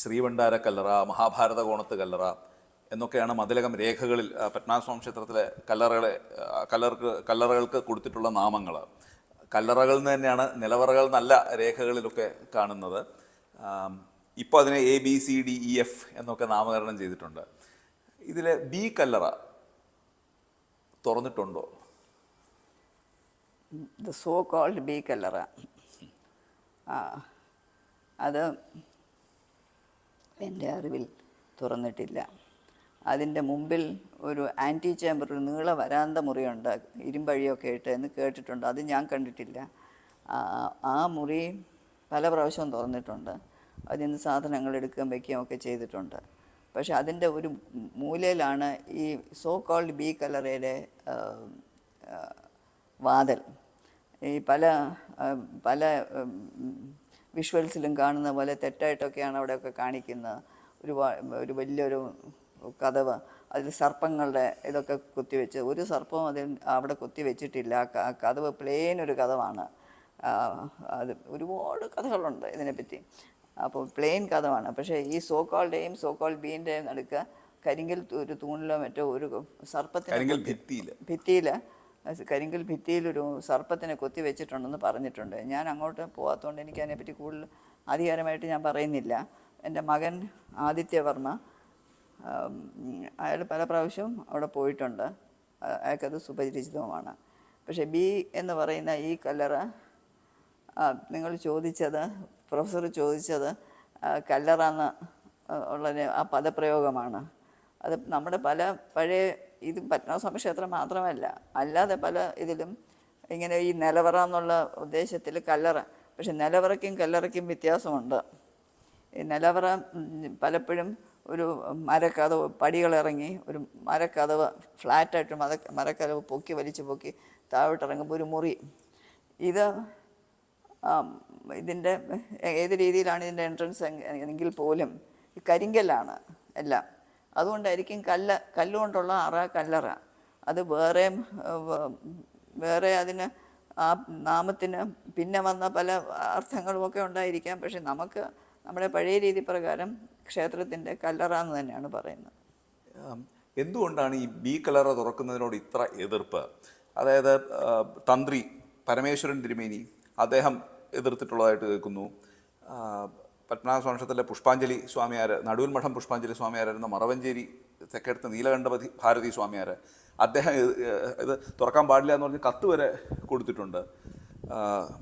ശ്രീഭണ്ഡാര കല്ലറ മഹാഭാരത കോണത്ത് കല്ലറ എന്നൊക്കെയാണ് മതിലകം രേഖകളിൽ പത്മനാഭസ്വാമി ക്ഷേത്രത്തിലെ കല്ലറകളെ കല്ലർക്ക് കല്ലറകൾക്ക് കൊടുത്തിട്ടുള്ള നാമങ്ങൾ. കല്ലറകളിൽ നിന്ന് തന്നെയാണ് നിലവറകൾ നല്ല രേഖകളിലൊക്കെ കാണുന്നത്. ഇപ്പോൾ അതിനെ A B C D E F എന്നൊക്കെ നാമകരണം ചെയ്തിട്ടുണ്ട്. ഇതിലെ ബി കല്ലറ തുറന്നിട്ടുണ്ടോ? സോ കോൾഡ് ബി കല്ലറ. അത് എന്റെ അറിവിൽ തുറന്നിട്ടില്ല. അതിന്റെ മുമ്പിൽ ഒരു ആന്റി ചേമ്പർ ഒരു നീള വരാന്ത മുറിയുണ്ട് ഇരുമ്പഴിയൊക്കെ ഇട്ട് എന്ന് കേട്ടിട്ടുണ്ട്. അത് ഞാൻ കണ്ടിട്ടില്ല. ആ- മുറി പല പ്രാവശ്യവും തുറന്നിട്ടുണ്ട്. അതിൽ നിന്ന് സാധനങ്ങൾ എടുക്കുകയും വയ്ക്കുകയും ഒക്കെ ചെയ്തിട്ടുണ്ട്. പക്ഷെ അതിന്റെ ഒരു മൂലയിലാണ് ഈ സോ കോൾഡ് ബി കലറയുടെ ആ, ഈ പല പല വിഷ്വൽസിലും കാണുന്ന പോലെ തെറ്റായിട്ടൊക്കെയാണ് അവിടെയൊക്കെ കാണിക്കുന്നത് ഒരു ഒരു വലിയൊരു കഥവ്. അതിൽ സർപ്പങ്ങളുടെ ഇതൊക്കെ കുത്തിവെച്ച് ഒരു സർപ്പം അതിൽ അവിടെ കുത്തിവെച്ചിട്ടില്ല. ആ കഥവ് പ്ലെയിൻ ഒരു കഥവാണ്. അത് ഒരുപാട് കഥകളുണ്ട് ഇതിനെപ്പറ്റി. അപ്പോൾ പ്ലെയിൻ കഥവാണ്. പക്ഷേ ഈ സോ സോക്കോൾ ബീന്റെയും നടുക്ക് കരിങ്കൽ ഒരു തൂണിലോ മറ്റോ ഒരു സർപ്പത്തിൽ ഭിത്തിയിൽ കരിങ്കൽ ഭിത്തിയിൽ ഒരു സർപ്പത്തിനെ കൊത്തി വെച്ചിട്ടുണ്ടെന്ന് പറഞ്ഞിട്ടുണ്ട്. ഞാൻ അങ്ങോട്ട് പോകാത്തതുകൊണ്ട് എനിക്ക് അതിനെപ്പറ്റി കൂടുതൽ അധികാരമായിട്ട് ഞാൻ പറയുന്നില്ല. എന്റെ മകൻ ആദിത്യവർമ്മ അയാൾ പല പ്രാവശ്യവും അവിടെ പോയിട്ടുണ്ട്. അയാൾക്കത് സുപരിചിതവുമാണ്. പക്ഷേ ബി എന്ന് പറയുന്ന ഈ കല്ലറ നിങ്ങൾ ചോദിച്ചത് പ്രൊഫസർ ചോദിച്ചത് കല്ലറ ഉള്ള ആ പദപ്രയോഗമാണ്. അത് നമ്മുടെ പല പഴയ ഇത് പത്മനാഭസ്വാമി ക്ഷേത്രം മാത്രമല്ല അല്ലാതെ പല ഇതിലും ഇങ്ങനെ ഈ നിലവറ എന്നുള്ള ഉദ്ദേശത്തിൽ കല്ലറ പക്ഷെ നിലവറയ്ക്കും കല്ലറയ്ക്കും വ്യത്യാസമുണ്ട്. ഈ നിലവറ പലപ്പോഴും ഒരു മരക്കഥവ് പടികളിറങ്ങി ഒരു മരക്കഥവ് ഫ്ലാറ്റായിട്ട് മത മരക്കഥവ് പൊക്കി വലിച്ചു പൊക്കി താഴോട്ടിറങ്ങുമ്പോൾ ഒരു മുറി. ഇത് ഇതിന്റെ ഏത് രീതിയിലാണ് ഇതിന്റെ എൻട്രൻസ് എങ്കിൽ പോലും കരിങ്കല്ലാണ് എല്ലാം. അതുകൊണ്ടായിരിക്കും കല്ല് കല്ലുകൊണ്ടുള്ള അറ കല്ലറ. അത് വേറെ വേറെ അതിന് ആ നാമത്തിന് പിന്നെ വന്ന പല അർത്ഥങ്ങളും ഒക്കെ ഉണ്ടായിരിക്കാം. പക്ഷെ നമുക്ക് നമ്മുടെ പഴയ രീതി പ്രകാരം ക്ഷേത്രത്തിന്റെ കല്ലറ എന്ന് തന്നെയാണ് പറയുന്നത്. എന്തുകൊണ്ടാണ് ഈ ബി കലറ തുറക്കുന്നതിനോട് ഇത്ര എതിർപ്പ്? അതായത് തന്ത്രി പരമേശ്വരൻ തിരുമേനി അദ്ദേഹം എതിർത്തിട്ടുള്ളതായിട്ട് കേൾക്കുന്നു. പത്മനാഭ സ്വാമിക്ഷത്തിലെ പുഷ്പാഞ്ജലി സ്വാമിയാർ നടുവിൽ മഠം പുഷ്പാഞ്ജലി സ്വാമിയാരായിരുന്ന മറവഞ്ചേരി തെക്കടുത്ത് നീലകണ്ഠപതി ഭാരതി സ്വാമിയാർ അദ്ദേഹം ഇത് തുറക്കാൻ പാടില്ല എന്ന് പറഞ്ഞ് കത്ത് വരെ കൊടുത്തിട്ടുണ്ട്.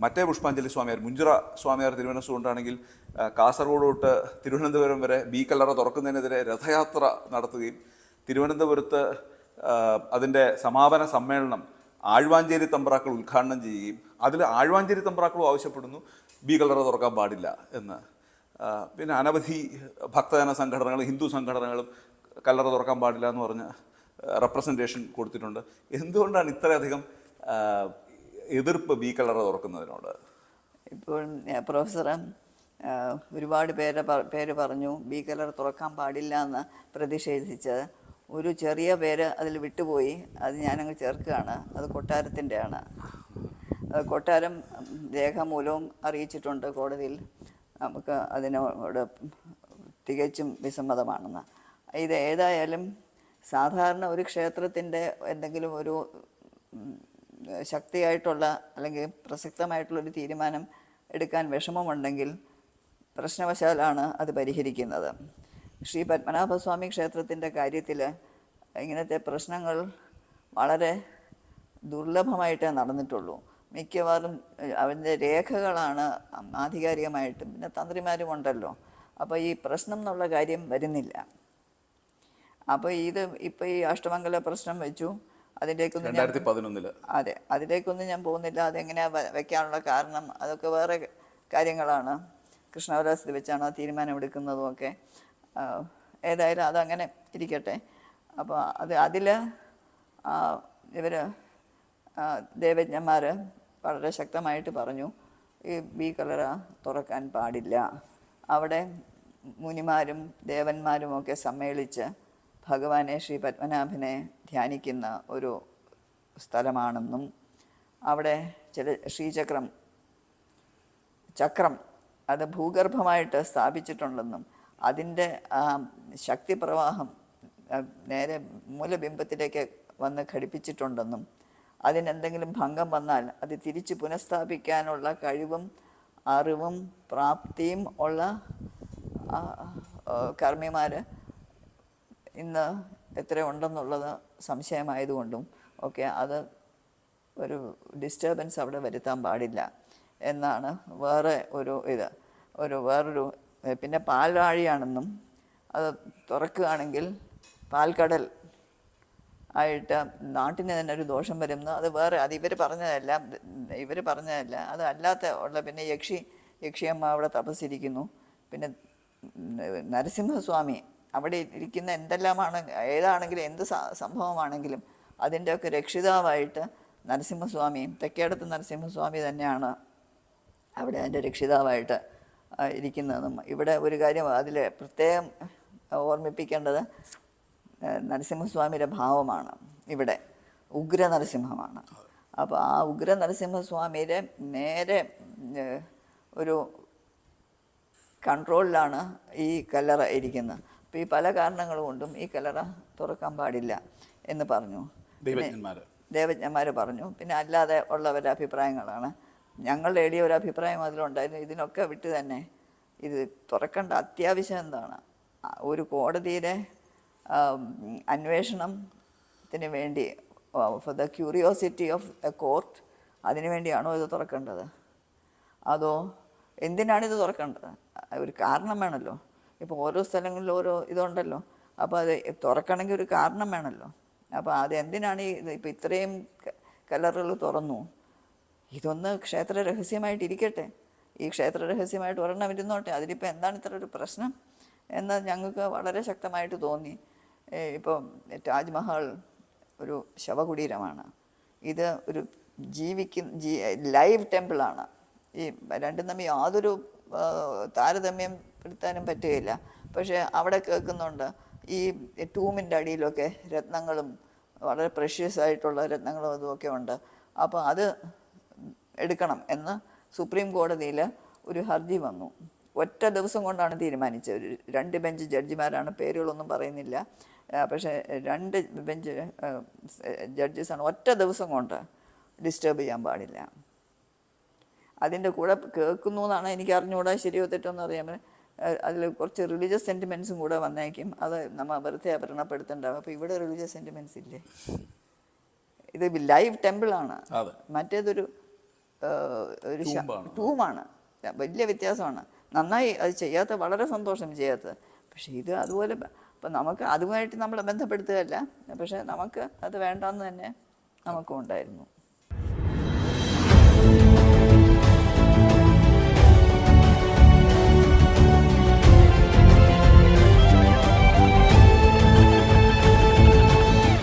മറ്റേ പുഷ്പാഞ്ജലി സ്വാമിയാർ മുഞ്ചിറ സ്വാമിയാർ തിരുവനന്തപുരം കൊണ്ടാണെങ്കിൽ കാസർഗോഡ് തൊട്ട് തിരുവനന്തപുരം വരെ ബി കല്ലറ തുറക്കുന്നതിനെതിരെ രഥയാത്ര നടത്തുകയും തിരുവനന്തപുരത്ത് അതിന്റെ സമാപന സമ്മേളനം ആഴ്വാഞ്ചേരി തമ്പ്രാക്കൾ ഉദ്ഘാടനം ചെയ്യുകയും അതിൽ ആഴ്വാഞ്ചേരി തമ്പ്രാക്കളും ആവശ്യപ്പെടുന്നു ബി കല്ലറ തുറക്കാൻ പാടില്ല എന്ന്. പിന്നെ അനവധി ഭക്തജന സംഘടനകൾ ഹിന്ദു സംഘടനകളും കല്ലറ തുറക്കാൻ പാടില്ല എന്ന് പറഞ്ഞ് റെപ്രസെന്റേഷൻ കൊടുത്തിട്ടുണ്ട്. എന്തുകൊണ്ടാണ് ഇത്രയധികം എതിർപ്പ് ബി കല്ലറ തുറക്കുന്നതിനോട്? ഇപ്പോൾ പ്രൊഫസർ ഒരുപാട് പേരെ പേര് പറഞ്ഞു ബി കലർ തുറക്കാൻ പാടില്ല എന്ന് പ്രതിഷേധിച്ച്. ഒരു ചെറിയ പേര് അതിൽ വിട്ടുപോയി. അത് ഞാനങ്ങ് ചേർക്കുകയാണ്. അത് കൊട്ടാരത്തിന്റെയാണ്. കൊട്ടാരം രേഖ രേഖാമൂലവും അറിയിച്ചിട്ടുണ്ട് കോടതിയിൽ. നമുക്ക് അതിനോട് തികച്ചും വിസമ്മതമാണെന്ന്. ഇത് ഏതായാലും സാധാരണ ഒരു ക്ഷേത്രത്തിന്റെ എന്തെങ്കിലും ഒരു ശക്തിയായിട്ടുള്ള അല്ലെങ്കിൽ പ്രസക്തമായിട്ടുള്ളൊരു തീരുമാനം എടുക്കാൻ വിഷമമുണ്ടെങ്കിൽ പ്രശ്നവശാലാണ് അത് പരിഹരിക്കുന്നത്. ശ്രീ പത്മനാഭസ്വാമി ക്ഷേത്രത്തിന്റെ കാര്യത്തിൽ ഇങ്ങനത്തെ പ്രശ്നങ്ങൾ വളരെ ദുർലഭമായിട്ടേ നടന്നിട്ടുള്ളൂ. മിക്കവാറും അവന്റെ രേഖകളാണ് ആധികാരികമായിട്ടും പിന്നെ തന്ത്രിമാരും ഉണ്ടല്ലോ അപ്പോൾ ഈ പ്രശ്നം എന്നുള്ള കാര്യം വരുന്നില്ല. അപ്പോൾ ഇത് ഇപ്പോൾ ഈ അഷ്ടമംഗല പ്രശ്നം വെച്ചു. അതിലേക്കൊന്നും പതിനൊന്നിൽ രണ്ടായിരത്തി പതിനൊന്നിൽ അതെ അതിലേക്കൊന്നും ഞാൻ പോകുന്നില്ല. അതെങ്ങനെയാ വെക്കാനുള്ള കാരണം? അതൊക്കെ വേറെ കാര്യങ്ങളാണ്. കൃഷ്ണവരാസത്തിൽ വെച്ചാണ് ആ തീരുമാനം എടുക്കുന്നതും ഒക്കെ ഏതായാലും അതങ്ങനെ ഇരിക്കട്ടെ. അപ്പോൾ അത് അതിൽ ഇവർ ദേവജ്ഞന്മാർ വളരെ ശക്തമായിട്ട് പറഞ്ഞു ഈ ബി കളറ തുറക്കാൻ പാടില്ല. അവിടെ മുനിമാരും ദേവന്മാരും ഒക്കെ സമ്മേളിച്ച് ഭഗവാനെ ശ്രീ പത്മനാഭനെ ധ്യാനിക്കുന്ന ഒരു സ്ഥലമാണെന്നും അവിടെ ചില ശ്രീചക്രം ചക്രം അത് ഭൂഗർഭമായിട്ട് സ്ഥാപിച്ചിട്ടുണ്ടെന്നും അതിന്റെ ശക്തിപ്രവാഹം നേരെ മൂലബിംബത്തിലേക്ക് വന്ന് ഘടിപ്പിച്ചിട്ടുണ്ടെന്നും അതിനെന്തെങ്കിലും ഭംഗം വന്നാൽ അത് തിരിച്ച് പുനഃസ്ഥാപിക്കാനുള്ള കഴിവും അറിവും പ്രാപ്തിയും ഉള്ള കർമ്മിമാർ ഇന്ന് എത്ര ഉണ്ടെന്നുള്ളത് സംശയമായതുകൊണ്ടും ഒക്കെ അത് ഒരു ഡിസ്റ്റർബൻസ് അവിടെ വരുത്താൻ പാടില്ല എന്നാണ് വേറെ ഒരു ഇത്. ഒരു വേറൊരു പിന്നെ പാൽവാഴിയാണെന്നും അത് തുറക്കുകയാണെങ്കിൽ പാൽക്കടൽ ആയിട്ട് നാട്ടിന് തന്നെ ഒരു ദോഷം വരുന്നു. അത് വേറെ അത് ഇവർ പറഞ്ഞതല്ല. ഇവർ പറഞ്ഞതല്ല. അത് അല്ലാത്ത ഉള്ള പിന്നെ യക്ഷി യക്ഷിയമ്മ അവിടെ തപസ്സിരിക്കുന്നു. പിന്നെ നരസിംഹസ്വാമി അവിടെ ഇരിക്കുന്ന എന്തെല്ലാമാണ് ഏതാണെങ്കിലും എന്ത് സംഭവമാണെങ്കിലും അതിന്റെയൊക്കെ രക്ഷിതാവായിട്ട് നരസിംഹസ്വാമിയും തെക്കേടത്ത് നരസിംഹസ്വാമി തന്നെയാണ് അവിടെ അതിന്റെ രക്ഷിതാവായിട്ട് ഇരിക്കുന്നതും. ഇവിടെ ഒരു കാര്യം അതിൽ പ്രത്യേകം ഓർമ്മിപ്പിക്കേണ്ടത് നരസിംഹസ്വാമിയുടെ ഭാവമാണ്. ഇവിടെ ഉഗ്ര നരസിംഹമാണ് അപ്പോൾ ആ ഉഗ്ര നരസിംഹസ്വാമിയുടെ നേരെ ഒരു കൺട്രോളിലാണ് ഈ കല്ലറ ഇരിക്കുന്നത്. അപ്പോൾ ഈ പല കാരണങ്ങൾ കൊണ്ടും ഈ കല്ലറ തുറക്കാൻ പാടില്ല എന്ന് പറഞ്ഞു. ദൈവജ്ഞന്മാർ പറഞ്ഞു. പിന്നെ അല്ലാതെ ഉള്ളവരുടെ അഭിപ്രായങ്ങളാണ്. ഞങ്ങളുടെ എളിയ ഒരു അഭിപ്രായം അതിലുണ്ടായിരുന്നു. ഇതിനൊക്കെ വിട്ട് തന്നെ ഇത് തുറക്കേണ്ട അത്യാവശ്യം എന്താണ്? ഒരു കോടതിയുടെ അന്വേഷണത്തിന് വേണ്ടി for the curiosity of a court അതിനു വേണ്ടിയാണോ ഇത് തുറക്കേണ്ടത്? അതോ എന്തിനാണ് ഇത് തുറക്കേണ്ടത്? ഒരു കാരണം വേണമല്ലോ ഇപ്പോൾ ഓരോ സ്ഥലങ്ങളിലും ഓരോ ഇതുണ്ടല്ലോ. അപ്പോൾ അത് തുറക്കണമെങ്കിൽ ഒരു കാരണം വേണമല്ലോ അപ്പോൾ അത് എന്തിനാണ് ഈ ഇപ്പോൾ ഇത്രയും കലറുകൾ തുറന്നു. ഇതൊന്ന് ക്ഷേത്ര രഹസ്യമായിട്ട് ഇരിക്കട്ടെ. ഈ ക്ഷേത്ര രഹസ്യമായിട്ട് ഒരെണ്ണം ഇരുന്നോട്ടെ. അതിലിപ്പോൾ എന്താണ് ഇത്ര ഒരു പ്രശ്നം? എന്ന് ഞങ്ങൾക്ക് വളരെ ശക്തമായിട്ട് തോന്നി. ഏ, ഇപ്പം താജ്മഹൽ ഒരു ശവകുടീരമാണ്. ഇത് ഒരു ജീവിക്കുന്ന ജീ ലൈവ് ടെമ്പിളാണ്. ഈ രണ്ടും തമ്മിൽ യാതൊരു താരതമ്യം പെടുത്താനും പറ്റുകയില്ല. പക്ഷേ അവിടെ കേൾക്കുന്നുണ്ട് ഈ ടൂമിന്റെ അടിയിലൊക്കെ രത്നങ്ങളും വളരെ പ്രഷ്യസ് ആയിട്ടുള്ള രത്നങ്ങളും അതുമൊക്കെ ഉണ്ട്. അപ്പോൾ അത് എടുക്കണം എന്ന് സുപ്രീം കോടതിയിൽ ഒരു ഹർജി വന്നു. ഒറ്റ ദിവസം കൊണ്ടാണ് തീരുമാനിച്ചത്. ഒരു രണ്ട് ബെഞ്ച് ജഡ്ജിമാരാണ് പേരുകളൊന്നും പറയുന്നില്ല. പക്ഷേ രണ്ട് ബെഞ്ച് ജഡ്ജസാണ് ഒറ്റ ദിവസം കൊണ്ട് ഡിസ്റ്റർബ് ചെയ്യാൻ പാടില്ല. അതിന്റെ കൂടെ കേൾക്കുന്നു എന്നാണ് എനിക്ക് അറിഞ്ഞുകൂടാ ശരിയോ തെറ്റോ എന്ന് അറിയാൻ അതിൽ കുറച്ച് റിലീജിയസ് സെന്റിമെൻസും കൂടെ വന്നേക്കും. അത് നമ്മൾ വെറുതെ അപരണപ്പെടുത്തേണ്ടാവും അപ്പോൾ ഇവിടെ റിലീജിയസ് സെന്റിമെൻസ് ഇല്ലേ? ഇത് ലൈവ് ടെമ്പിളാണ്. മറ്റേതൊരു ഒരു ടൂമാണ് വലിയ വ്യത്യാസമാണ്. നന്നായി അത് ചെയ്യാത്ത വളരെ സന്തോഷം ചെയ്യാത്തത് പക്ഷേ ഇത് അതുപോലെ അപ്പം നമുക്ക് അതുമായിട്ട് നമ്മളെ ബന്ധപ്പെടുത്തുകയല്ല. പക്ഷേ നമുക്ക് അത് വേണ്ടാന്ന് തന്നെ നമുക്കും ഉണ്ടായിരുന്നു